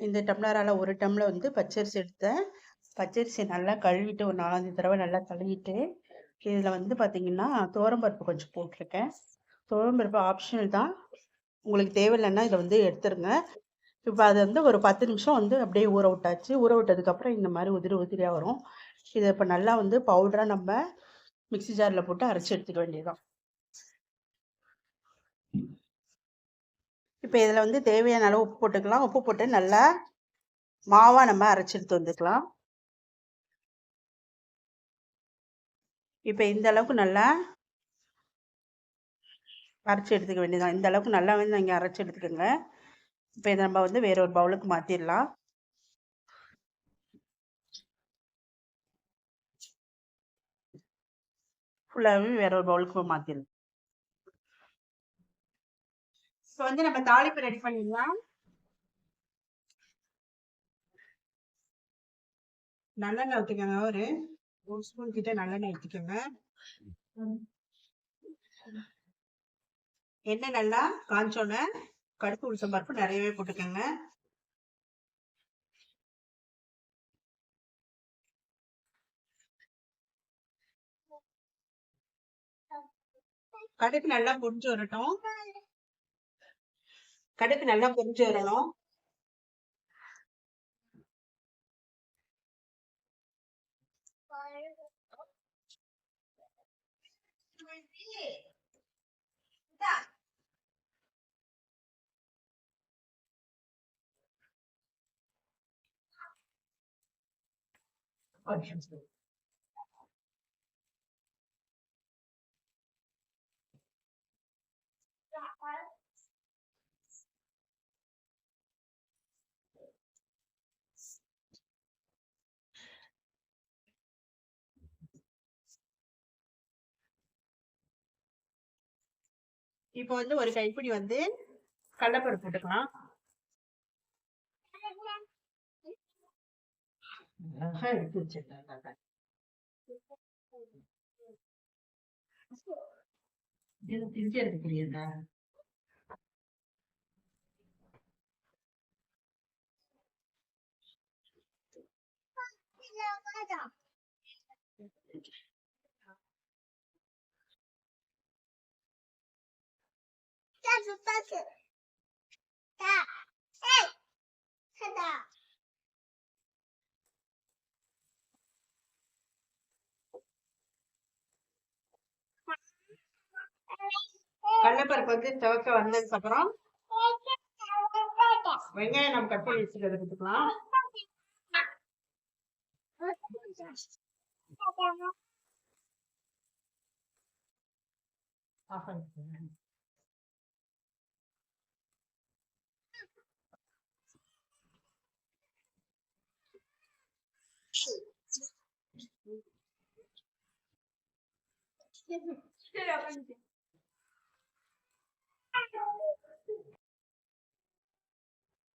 இந்த டம்ளரால் ஒரு டம்ளர் வந்து பச்சரிசி எடுத்தேன். பச்சரிசி நல்லா கழுவிட்டு ஒரு நாலஞ்சு தடவை நல்லா கழுவிட்டு, இதில் வந்து பார்த்தீங்கன்னா, துவரம்பருப்பு கொஞ்சம் போட்டிருக்கேன் துவரம்பருப்பு ஆப்ஷனல் தான். உங்களுக்கு தேவையில்லைன்னா இதை வந்து எடுத்துருங்க. இப்போ அது வந்து ஒரு 10 நிமிஷம் வந்து அப்படியே ஊற விட்டாச்சு. ஊற விட்டதுக்கப்புறம் இந்த மாதிரி உதிரி உதிரியாக வரும். இதை இப்போ நல்லா வந்து பவுடராக நம்ம மிக்ஸி ஜாரில் போட்டு அரைச்சி எடுத்துக்க வேண்டியது இப்போ இதில் வந்து தேவையான அளவு உப்பு போட்டுக்கலாம். உப்பு போட்டு நல்லா மாவாக நம்ம அரைச்செடுத்து வந்துக்கலாம். இப்போ இந்த அளவுக்கு நல்லா அரைச்சி எடுத்துக்க வேண்டியதுதான் இந்த அளவுக்கு நல்லா வந்து நீங்க அரைச்சி எடுத்துக்கோங்க இப்போ இதை நம்ம வந்து வேற ஒரு பவுலுக்கு மாற்றிடலாம் ஃபுல்லாகவே வேற ஒரு பவுலுக்கு மாற்றிடலாம் இப்ப வந்து நம்ம தாளிப்பு ரெடி பண்ணிடலாம். நல்லெண்ணெய் எடுத்துக்கோங்க ஒரு ஒரு ஸ்பூன் கிட்ட நல்லெண்ணெய் எடுத்துக்கோங்க எண்ணெய் நல்லா காஞ்சோன்னு கடுப்பு உளுசம் பருப்பு நிறையவே போட்டுக்கோங்க. கடுப்பு நல்லா பொரிஞ்சு வரட்டும். கடுகு நல்லா பொரிஞ்சு வரணும். ஒரு இப்ப வந்து ஒரு கைப்பிடி வந்து கடலப்பருப்பு போட்டுக்கலாம். எடுக்கக்கூடியதா? கடலப்பருப்பு வந்து சிவக்க வந்ததுக்கு அப்புறம் வெங்காயம் நம்ம கட் பண்ணி வச்சுக்கிறத போட்டுக்கலாம். ஆஃப்.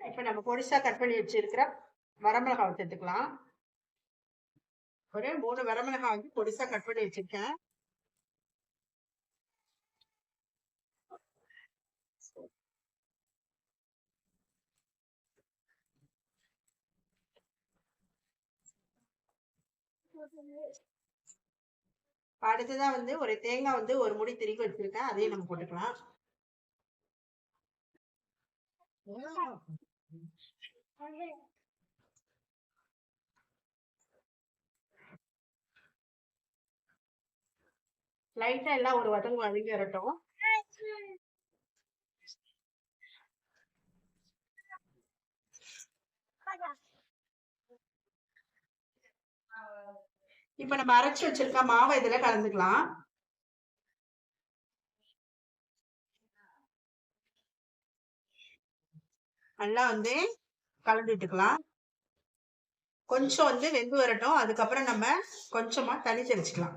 இப்ப நம்ம பொடிசா கட் பண்ணி வச்சிருக்கிற வரமிளகாவை சேர்த்துக்கலாம். ஒரே மூணு வரமிளகாய் வந்து பொடிசா கட் பண்ணி வச்சிருக்கேன். அடுத்ததா வந்து ஒரு தேங்காய் வந்து ஒரு முடி திருகி வச்சிருக்கேன். அதையும் நம்ம போட்டுக்கலாம். லைட்டா எல்லாம் ஒரு வதங்கு வதங்கி வரட்டும். இப்ப நம்ம அரைச்சு வச்சிருக்க மாவை இதுல கலந்துக்கலாம். நல்லா வந்து கலந்து விட்டுக்கலாம். கொஞ்சம் வந்து வெந்து வரட்டும். அதுக்கப்புறம் நம்ம கொஞ்சமா தண்ணி தெளிச்சுக்கலாம்.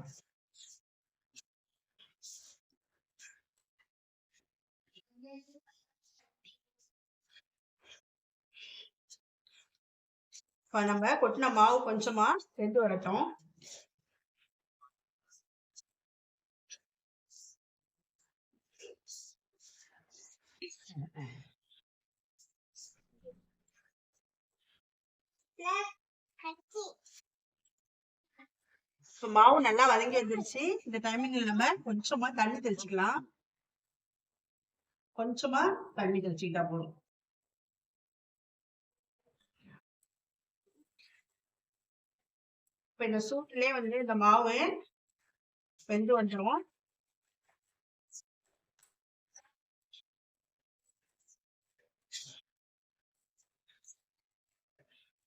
இப்ப நம்ம கொட்டின மாவு கொஞ்சமா வெந்து வரட்டும். மாவு நல்லா வதங்கி வந்துருச்சு. இந்த டைமிங்ல நம்ம கொஞ்சமா தண்ணி தெளிச்சுக்கலாம். கொஞ்சமா தண்ணி தெளிச்சுக்கிட்டா போதும். இப்ப இந்த சூட்லயே வந்து இந்த மாவு வெந்து வந்துடும்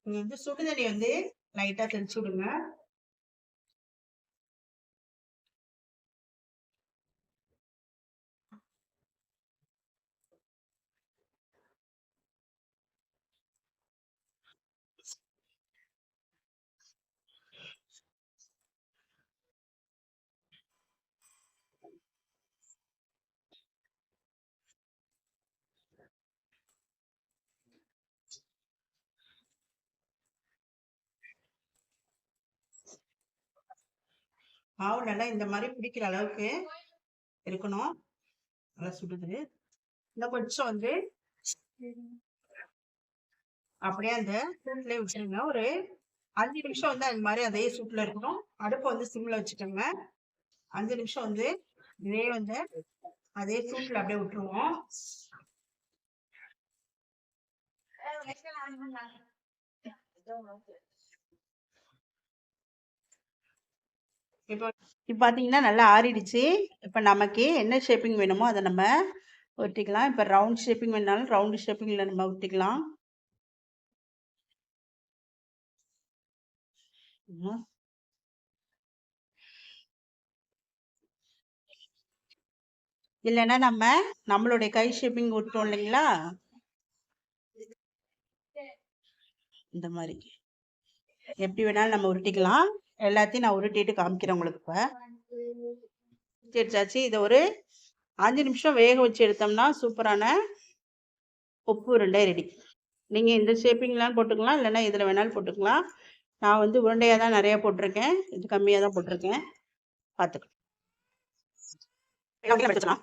வந்து சுடுதண்ணி வந்து லைட்டா தெளிச்சு விடுங்க. மாவு நல்லா இந்த மாதிரி பிடிக்கிற அளவுக்கு இருக்கணும். நல்லா சுடுது. இன்னும் கொஞ்சம் வந்து அப்படியே அந்த சூட்லயே விட்டுருங்க. ஒரு அஞ்சு நிமிஷம் வந்து அந்த மாதிரி அதே சூட்ல இருக்கணும். அடுப்பை வந்து சிம்ல வச்சுக்கோங்க. அஞ்சு நிமிஷம் வந்து இதே வந்து அதே சூட்ல அப்படியே விட்டுருவோம். இப்போ இப்போ பார்த்தீங்கன்னா நல்லா ஆறிடுச்சு. இப்போ நமக்கு என்ன ஷேப்பிங் வேணுமோ அதை நம்ம ஒட்டிக்கலாம். இப்போ ரவுண்ட் ஷேப்பிங் வேணாலும் ரவுண்ட் ஷேப்பிங்கில் நம்ம ஒட்டிக்கலாம். இல்லைன்னா நம்ம நம்மளுடைய கை ஷேப்பிங் விட்டோம் இல்லைங்களா? இந்த மாதிரி. எப்படி வேணாலும் நம்ம உருட்டிக்கலாம் எல்லாத்தையும் நான் உருட்டிட்டு காமிக்கிறேன் உங்களுக்கு இப்போ. எடுத்தாச்சு இதை ஒரு அஞ்சு நிமிஷம் வேக வச்சு எடுத்தோம்னா சூப்பரான உப்பு உருண்டை ரெடி. நீங்கள் இந்த ஷேப்பிங்லாம் போட்டுக்கலாம் இல்லைன்னா இதில் வேணாலும் போட்டுக்கலாம். நான் வந்து உருண்டையாக தான் நிறையா போட்டிருக்கேன். இது கம்மியாக தான் போட்டிருக்கேன். பார்த்துக்கலாம் எடுத்துக்கலாம்.